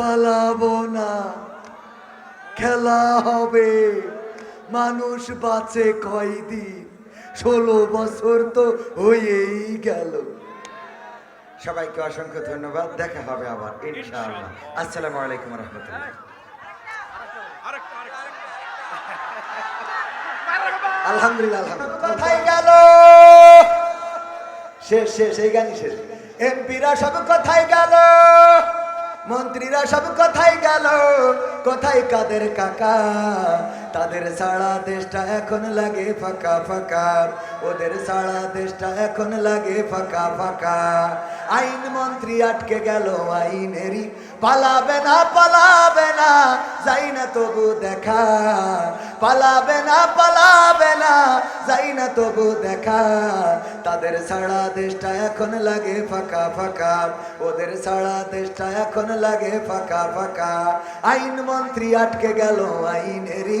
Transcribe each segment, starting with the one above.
পালাবো না। খেলা হবে। মানুষ বাঁচে কয়দিন? ষোলো বছর তো হয়েই গেল। সবাইকে অসংখ্য ধন্যবাদ। দেখা হবে আবার ইনশাআল্লাহ। আসসালামু আলাইকুম রহমতুল্লাহ। আলহামদুলিল্লাহ আলহামদুলিল্লাহ। কোথায় গেল? শেষ শেষ এই গানই শেষ। এমপিরা সব কোথায় গেল? মন্ত্রীরা সব কোথায় গেল কোথায় কাদের কাকা? তাদের সারা দেশটা এখন লাগে ফাঁকা ফাঁকা। ওদের সারা দেশটা এখন লাগে ফাঁকা ফাঁকা। আইন মন্ত্রী আটকে গেল আইনেরই। পালাবে না পালাবে না, যাই না তবু দেখা। পালাবে না পালাবে না, যাই না তবু দেখা। তাদের সারা দেশটা এখন লাগে ফাঁকা ফাঁকা। ওদের সারা দেশটা এখন লাগে ফাঁকা ফাঁকা। আইন মন্ত্রী আটকে গেল আইনেরই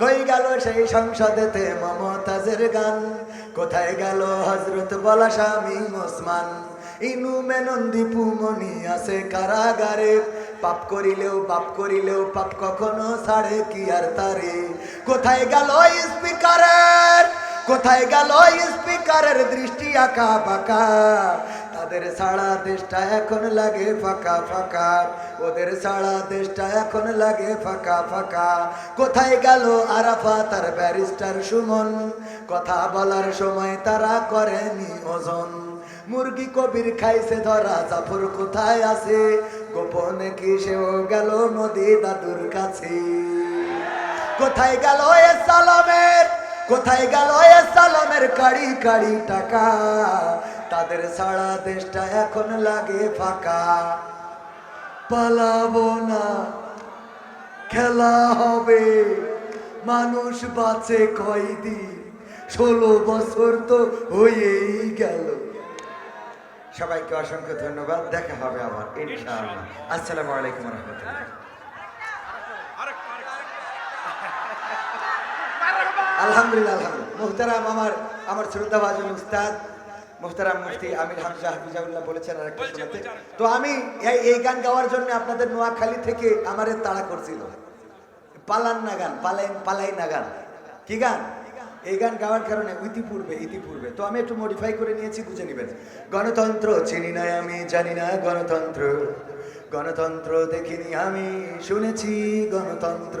কই গেল সেই সংসদেতে মমতাজের গান? কোথায় গেল হজরত বলা স্বামী ওসমান? ইনু মেনন দীপু আছে কারাগারে। পাপ করিলেও পাপ করিলেও পাপ কখনো ছাড়ে, কি আর তারে? কোথায় গেল স্পিকারের? কোথায় গেল স্পিকারের দৃষ্টি আঁকা বাঁকা? তাদের সারা দেশটা এখন লাগে ফাঁকা ফাঁকা। ওদের সারা দেশটা এখন লাগে ফাঁকা ফাঁকা। কোথায় গেল আরাফা তার ব্যারিস্টার সুমন? কথা বলার সময় তারা করেনি ওজন। মুরগি কবির খাইছে ধরা, জাফর কোথায় আছে? গোপনে কি সেও গেল নদী দাদুর কাছে? কোথায় গেল এ সালামের, কোথায় গেল এ সালামের কাড়ি কাড়ি টাকা? তাদের সারা দেশটা এখন লাগে ফাঁকা। পালাবো না খেলা হবে মানুষ বাঁচে কয়দিন? ষোলো বছর তো হয়েই গেল। সবাইকে অসংখ্য ধন্যবাদ দেখা হবে আবার ইনশাআল্লাহ। আসসালামু আলাইকুম রহমতুল্লাহ আলহামদুলিল্লাহ আলহামদুলিল্লাহ। মুহতারাম আমার আমার শ্রদ্ধাভাজন উস্তাদ। মুহতারাম মুফতি আমির হামজা হাফিজাউল্লাহ বলেছেন আর একটা শোনাতে। তো আমি এই এই গান গাওয়ার জন্য আপনাদের নোয়াখালী থেকে আমারে তাড়া করছিল। পালান না গান পালাই পালাই না গান। কি গান? এই গান গাওয়ার কারণে ইতিপূর্বে ইতিপূর্বে। তো আমি একটু মডিফাই করে নিয়েছি বুঝে নেবেন। গণতন্ত্র চিনি না আমি জানি না গণতন্ত্র। গণতন্ত্র দেখিনি আমি শুনেছি গণতন্ত্র।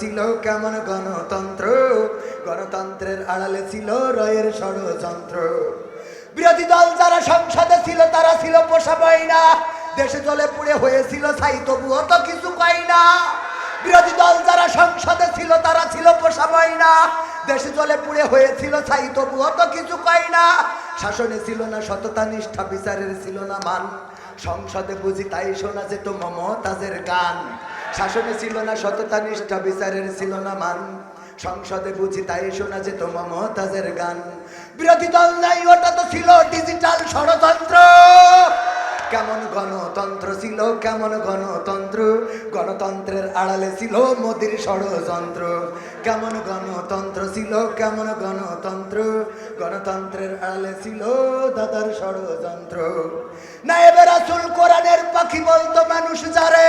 ছিল কেমন গণতন্ত্র? গণতন্ত্রের আড়ালে ছিল রয়ের ষড়যন্ত্র। বিরোধী দল যারা সংসদে ছিল, তারা ছিল পোষা না দেশে চলে পুড়ে হয়েছিল ছাই, তবুও তো কিছু পাই না বিরোধী দল যারা সংসদে ছিল, তারা ছিল পোষা না দেশে চলে পুড়ে হয়েছিল ছাই, তবুও তো কিছু পাই না শাসনে ছিল না সততা, নিষ্ঠা, বিচারের ছিল না মান। সংসদে বুঝি তাই শোনা যেত মমতাজের গান। শাসনে ছিল না সততা, নিষ্ঠা, বিচারের ছিল না মান। সংসদে বুঝি তাই শোনা যেত মমতাজের গান। বিরোধী দল নাই, ওটা তো ছিল ডিজিটাল ষড়যন্ত্র। কেমন গণতন্ত্র ছিল, কেমন গণতন্ত্র? গণতন্ত্রের আড়ালে ছিল মোদির ষড়যন্ত্র। কেমন গণতন্ত্র ছিল, কেমন গণতন্ত্র? গণতন্ত্রের আড়ালে ছিল দাদার ষড়যন্ত্র। নায়েবে রাসুল কোরআনের পাখি বলতো, মানুষ যারে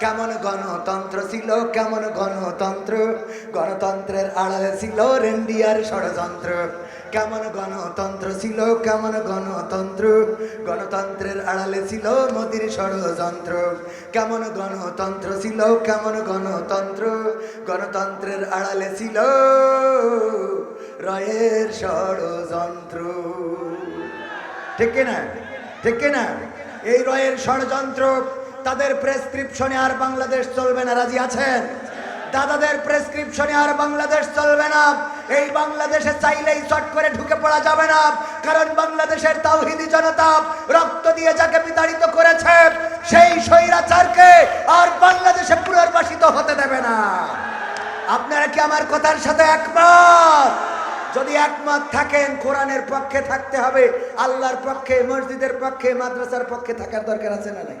কেমন গণতন্ত্র ছিল, কেমন গণতন্ত্র? গণতন্ত্রের আড়ালে ছিল রেন্ডিয়ার ষড়যন্ত্র। কেমন গণতন্ত্র ছিল, কেমন গণতন্ত্র? গণতন্ত্রের আড়ালে ছিল মোদির ষড়যন্ত্র। কেমন গণতন্ত্র ছিল, কেমন গণতন্ত্র? গণতন্ত্রের আড়ালে ছিল রয়ের ষড়যন্ত্র। ঠিক না ঠিক না এই রয়ের ষড়যন্ত্র তাদের প্রেসক্রিপশনে আর বাংলাদেশ চলবে না। রাজি আছেন? দাদাদের প্রেসক্রিপশনে আর বাংলাদেশ চলবে না। এই বাংলাদেশে চাইলেই চট করে ঢুকে পড়া যাবে না। কারণ বাংলাদেশের তাওহিদি জনতা রক্ত দিয়ে যাকে বিতাড়িত করেছে, সেই স্বৈরাচারকে আর বাংলাদেশে পুনর্বাসিত হতে দেবে না। আপনারা কি আমার কথার সাথে একমত? যদি একমত থাকেন, কোরআনের পক্ষে থাকতে হবে। আল্লাহর পক্ষে, মসজিদের পক্ষে, মাদ্রাসার পক্ষে থাকার দরকার আছে না নাই?